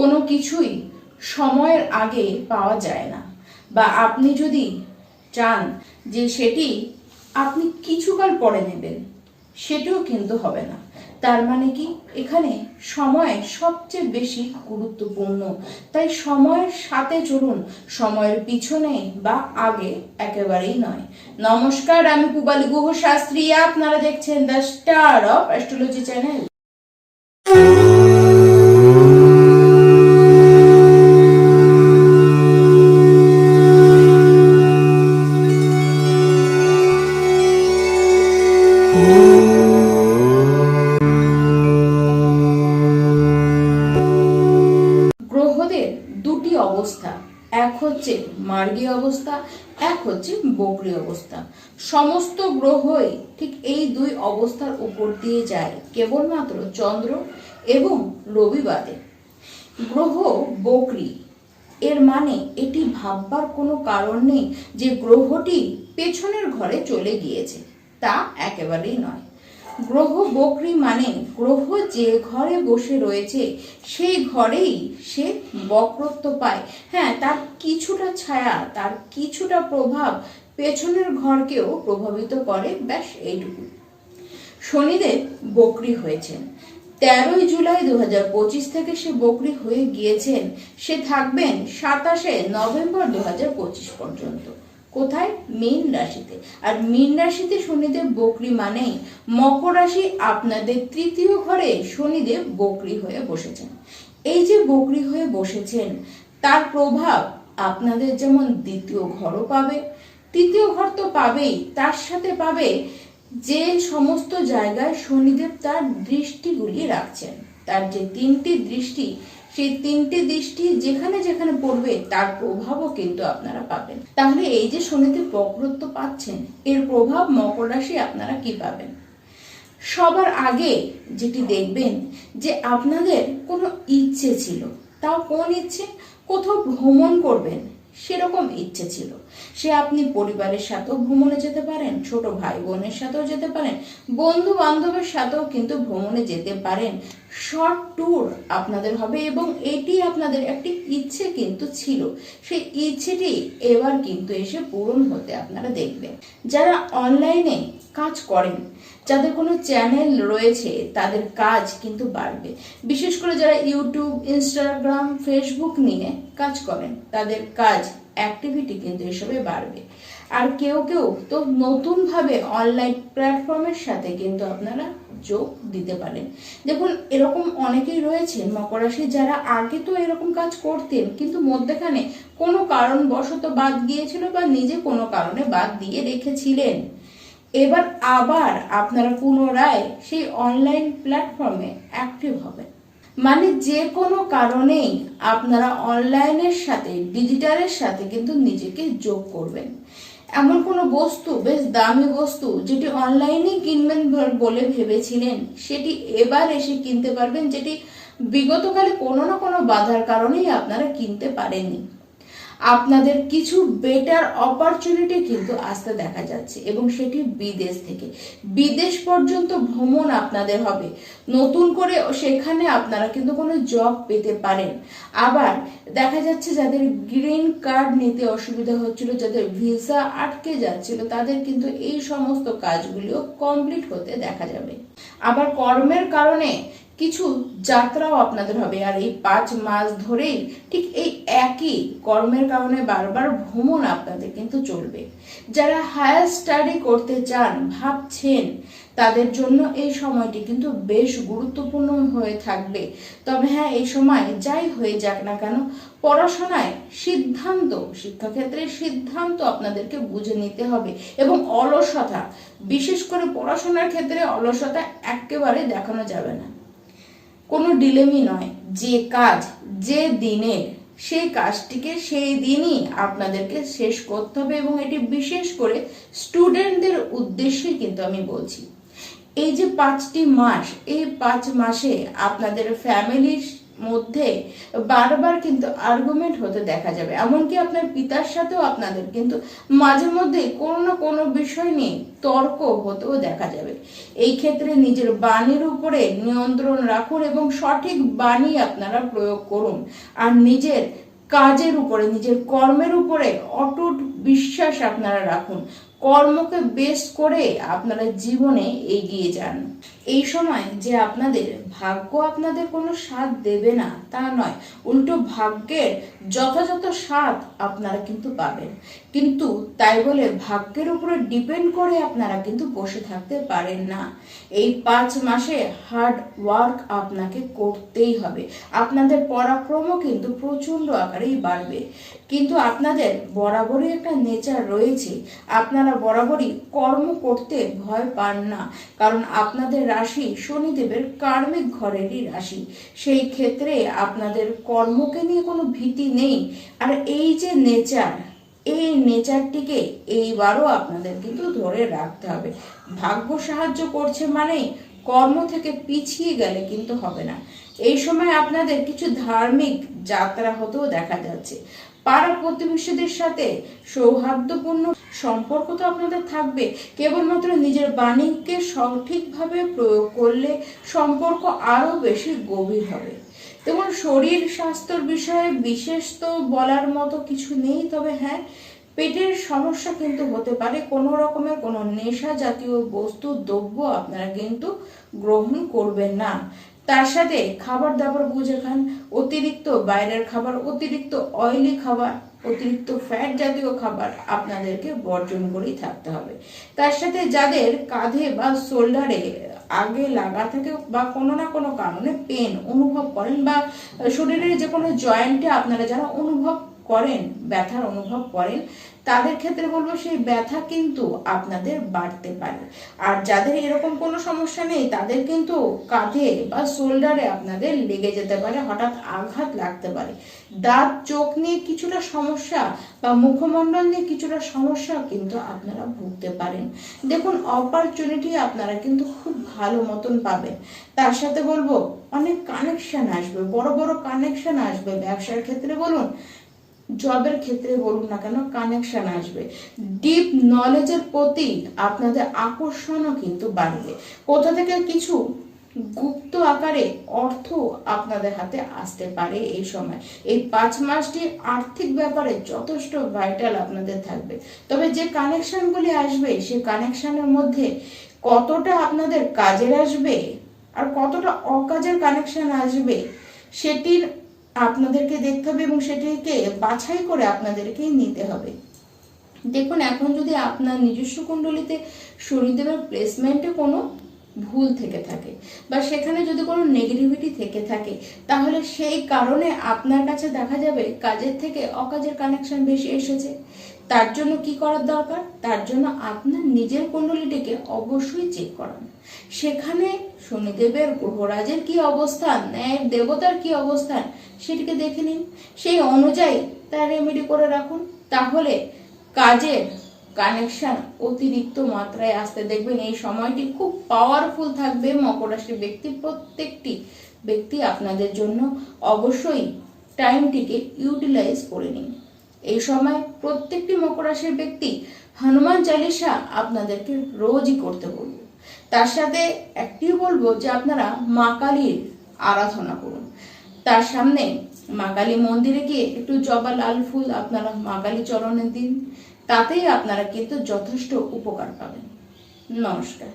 কোনো কিছুই সময়ের আগে পাওয়া যায় না। বা আপনি যদি চান যে সেটি আপনি কিছুকাল পরে নেবেন, সেটিও কিন্তু হবে না। তার মানে কি? এখানে সময় সবচেয়ে বেশি গুরুত্বপূর্ণ। তাই সময়ের সাথে চলুন, সময়ের পিছনে বা আগে একেবারেই নয়। নমস্কার, আমি পুবালি গুহ শাস্ত্রী আপনারা দেখছেন the star of astrology channel. এক হচ্ছে বকরি অবস্থা। সমস্ত গ্রহই ঠিক এই দুই অবস্থার উপর দিয়ে যায়, কেবলমাত্র চন্দ্র এবং রবিবাদে গ্রহ বকরি, এর মানে এটি ভাববার কোনো কারণ নেই যে গ্রহটি পেছনের ঘরে চলে গিয়েছে, তা একেবারেই নয়। গ্রহ বকরি মানে গ্রহ যে ঘরে বসে রয়েছে, সেই ঘরেই সে বক্রত্ব পায়। হ্যাঁ তার কিছুটা ছায়া, তার কিছুটা প্রভাব পেছনের ঘরকেও প্রভাবিত করে। ব্যাস, এইটুকু। শনিদেব বকরি হয়েছেন। তেরোই জুলাই দু থেকে সে বকরি হয়ে গিয়েছেন। সে থাকবেন সাতাশে নভেম্বর দু পর্যন্ত। কোথায়? মীন রাশিতে। আর মীন রাশিতে শনিদেব বকরি মানেই মকর রাশি আপনাদের তৃতীয় ঘরে শনিদেব বকরি হয়ে বসেছেন। এই যে বকরি হয়ে বসেছেন, তার প্রভাব আপনাদের যেমন দ্বিতীয় ঘরও পাবে। তৃতীয় ঘর তো পাবেই, তার সাথে পাবে যে সমস্ত জায়গায় শনিদেব তার দৃষ্টিগুলি রাখছেন। তার যে তিনটি দৃষ্টি, সেই তিনটি দৃষ্টি যেখানে যেখানে পড়বে, তার প্রভাবও কিন্তু আপনারা পাবেন। তাহলে এই যে শনিদেব বক্রত্ব পাচ্ছেন, এর প্রভাব মকর রাশি আপনারা কি পাবেন? সবার আগে যেটি দেখবেন, যে আপনাদের কোনো ইচ্ছে ছিল, তাও কোন ইচ্ছে? কোথাও ভ্রমণ করবেন সেরকম ইচ্ছে ছিল। সে আপনি পরিবারের সাথেও ভ্রমণে যেতে পারেন, ছোট ভাই বোনের সাথেও যেতে পারেন বন্ধু বান্ধবের সাথেও কিন্তু ভ্রমণে যেতে পারেন। শর্ট ট্যুর আপনাদের হবে এবং এটি আপনাদের একটি ইচ্ছে কিন্তু ছিল। সেই ইচ্ছেটি এবার কিন্তু এসে পূরণ হতে আপনারা দেখবেন। যারা অনলাইনে কাজ করেন যাদের কোনো চ্যানেল রয়েছে, তাদের কাজ কিন্তু বাড়বে। বিশেষ করে যারা ইউটিউব ইনস্টাগ্রাম ফেসবুক নিয়ে কাজ করেন, তাদের কাজ অ্যাক্টিভিটি কিন্তু এসবে বাড়বে। আর কেউ কেউ তো নতুনভাবে অনলাইন প্ল্যাটফর্মের সাথে কিন্তু আপনারা যোগ দিতে পারেন। দেখুন, এরকম অনেকেই রয়েছেন মকর রাশি যারা আগে তো এরকম কাজ করতেন, কিন্তু মধ্যেখানে কোনো কারণবশত বাদ গিয়েছিল বা নিজে কোনো কারণে বাদ দিয়ে রেখেছিলেন। এবার আবার আপনারা পুনরায় সেই অনলাইন প্ল্যাটফর্মে অ্যাক্টিভ হবেন। মানে যে কোনো কারণেই আপনারা অনলাইনের সাথে ডিজিটালের সাথে কিন্তু নিজেকে যোগ করবেন। এমন কোনো বস্তু, বেশ দামি বস্তু, যেটি অনলাইনে কিনবেন বলে ভেবেছিলেন, সেটি এবার এসে কিনতে পারবেন, যেটি বিগতকালে কোনো না কোনো বাধার কারণেই আপনারা কিনতে পারেননি। আপনাদের কিছু বেটার অপরচুনিটি কিন্তু আসতে দেখা যাচ্ছে এবং সেটি বিদেশ থেকে। বিদেশ পর্যন্ত ভ্রমণ আপনাদের হবে। নতুন করে সেখানে আপনারা কিন্তু কোনো জব পেতে পারেন। আবার দেখা যাচ্ছে যাদের গ্রিন কার্ড নিতে অসুবিধা হচ্ছিল, যাদের ভিসা আটকে যাচ্ছিল, তাদের কিন্তু এই সমস্ত কাজগুলিও কমপ্লিট হতে দেখা যাবে। আবার কর্মের কারণে কিছু যাত্রাও আপনাদের হবে। আর এই পাঁচ মাস ধরেই ঠিক এই একই কর্মের কারণে বারবার ভ্রমণ আপনাদের কিন্তু চলবে। যারা হায়ার স্টাডি করতে চান, ভাবছেন, তাদের জন্য এই সময়টি কিন্তু বেশ গুরুত্বপূর্ণ হয়ে থাকবে। তবে হ্যাঁ এই সময় যাই হয়ে যাক না কেন, পড়াশোনায় সিদ্ধান্ত, শিক্ষাক্ষেত্রে সিদ্ধান্ত আপনাদেরকে বুঝে নিতে হবে এবং অলসতা, বিশেষ করে পড়াশোনার ক্ষেত্রে অলসতা একেবারে দেখানো যাবে না। কোনো ডিলেমি নয়। যে কাজ যে দিনে সেই কাজটিকে সেই দিনই আপনাদেরকে শেষ করতে হবে এবং এটি বিশেষ করে স্টুডেন্টদের উদ্দেশ্যে কিন্তু আমি বলছি। এই যে পাঁচটি মাস, এই পাঁচ মাসে আপনাদের ফ্যামিলির মধ্যে বারবার কিন্তু আর্গুমেন্ট হতে দেখা যাবে। এমনকি আপনার পিতার সাথেও আপনাদের কিন্তু মাঝে মধ্যে কোনো না কোনো বিষয় নিয়ে তর্ক হতেও দেখা যাবে। এই ক্ষেত্রে নিজের বাণীর উপরে নিয়ন্ত্রণ রাখুন এবং সঠিক বাণী আপনারা প্রয়োগ করুন। আর নিজের কাজের উপরে, নিজের কর্মের উপরে অটুট বিশ্বাস আপনারা রাখুন। কর্মকে বেস করে আপনারা জীবনে এগিয়ে যান। এই সময় যে আপনাদের ভাগ্য আপনাদের কোনো সাথ দেবে না, তা নয়। উল্টো ভাগ্যের যথাযথ সাথ আপনারা কিন্তু পাবেন। কিন্তু তাই বলে ভাগ্যের উপরে ডিপেন্ড করে আপনারা কিন্তু বসে থাকতে পারেন না। এই পাঁচ মাসে হার্ড ওয়ার্ক আপনাকে করতেই হবে। আপনাদের পরাক্রমও কিন্তু প্রচণ্ড আকারেই বাড়বে। কিন্তু আপনাদের বরাবরই একটা নেচার রয়েছে। আপনারা বরাবরই কর্ম করতে ভয় পান না। কারণ আপনাদের রাশি শনিদেবের কার্মিক ঘরেরই রাশি। সেই ক্ষেত্রে আপনাদের কর্মকে নিয়ে কোনো ভীতি নেই। আর এই যে নেচার এই নেচারটিকে এইবারও আপনাদের কিন্তু ধরে রাখতে হবে। ভাগ্য সাহায্য করছে মানে কর্ম থেকে পিছিয়ে গেলে কিন্তু হবে না। এই সময় আপনাদের কিছু ধার্মিক যাত্রা হতেও দেখা যাচ্ছে। পাড়া প্রতিবেশীদের সাথে সৌহার্দ্যপূর্ণ সম্পর্ক তো আপনাদের থাকবে। কেবলমাত্র নিজের বাণীকে সঠিকভাবে প্রয়োগ করলে সম্পর্ক আরও বেশি গভীর হবে। যেমন শরীর স্বাস্থ্যর বিষয়ে বিশেষ তো বলার মতো কিছু নেই, তবে হ্যাঁ পেটের সমস্যা কিন্তু হতে পারে। কোনো রকমের কোনো নেশা জাতীয় বস্তু, দ্রব্য আপনারা কিন্তু গ্রহণ করবেন না। তার সাথে খাবার দাবার বুঝে খান। অতিরিক্ত বাইরের খাবার, অতিরিক্ত অয়েলি খাবার, অতিরিক্ত ফ্যাট জাতীয় খাবার আপনাদেরকে বর্জন করেই থাকতে হবে। তার সাথে যাদের কাঁধে বা শোল্ডারে আগে লাগা থাকে বা কোনো না কোনো কারণে পেন অনুভব করেন বা শরীরের যে কোনো জয়েন্টে আপনারা যারা অনুভব করেন, ব্যথার অনুভব করেন, তাদের ক্ষেত্রে বলব সেই ব্যথা কিন্তু আপনাদের বাড়তে পারে। আর যাদের এরকম কোনো সমস্যা নেই, তাদের কিন্তু কাঁধে বা শোল্ডারে আপনাদের লেগে যেতে পারে, হঠাৎ আঘাত লাগতে পারে। দাঁত, চোখ নিয়ে কিছুটা সমস্যা বা মুখমণ্ডল নিয়ে কিছুটা সমস্যা কিন্তু আপনারা ভুগতে পারেন। দেখুন অপরচুনিটি আপনারা কিন্তু খুব ভালো মতন পাবেন। তার সাথে বলব, অনেক কানেকশন আসবে, বড় বড় কানেকশন আসবে ব্যবসার ক্ষেত্রে। বলুন জবের ক্ষেত্রে বলুন না কেন কানেকশন আসবে। ডিপ নলেজের প্রতি আপনাদের আকর্ষণও কিন্তু বাড়বে। কোথা থেকে কিছু গুপ্ত আকারে অর্থ আপনাদের হাতে আসতে পারে এই সময়। এই পাঁচ মাসটি আর্থিক ব্যাপারে যথেষ্ট ভাইটাল আপনাদের থাকবে। তবে যে কানেকশনগুলি আসবে সেই কানেকশনের মধ্যে কতটা আপনাদের কাজের আসবে আর কতটা অকাজের কানেকশন আসবে, সেটির আপনাদেরকে দেখতে হবে এবং সেটিকে বাছাই করে আপনাদেরকে নিতে হবে। দেখুন, এখন যদি আপনার নিজস্ব কুণ্ডলিতে শনিদেবের প্লেসমেন্টে কোনো ভুল থেকে থাকে বা সেখানে যদি কোনো নেগেটিভিটি থেকে থাকে, তাহলে সেই কারণে আপনার কাছে দেখা যাবে কাজের থেকে অকাজের কানেকশন বেশি এসেছে। তার জন্য কি করার দরকার? তার জন্য আপনার নিজের কুণ্ডলিটিকে অবশ্যই চেক করান। সেখানে শনিদেবের গ্রহরাজের কি অবস্থান, ন্যায়ের দেবতার কি অবস্থান, সেটিকে দেখে নিন। সেই অনুযায়ী তার রেমেডি করে রাখুন। তাহলে কাজের কানেকশন অতিরিক্ত মাত্রায় আসতে দেখবেন। এই সময়টি খুব পাওয়ারফুল থাকবে মকর রাশির ব্যক্তি, প্রত্যেকটি ব্যক্তি আপনাদের জন্য। অবশ্যই টাইমটিকে ইউটিলাইজ করে নিন। এই সময় প্রত্যেকটি মকর রাশির ব্যক্তি হনুমান চালিসা আপনাদেরকে রোজই করতে বলব। তার সাথে একটিও বলব যে আপনারা মা কালীর আরাধনা করুন। তার সামনে মা কালী মন্দিরে গিয়ে একটু জবা লাল ফুল আপনারা মা কালী চরণের দিন, তাতেই আপনারা কিন্তু যথেষ্ট উপকার পাবেন। নমস্কার।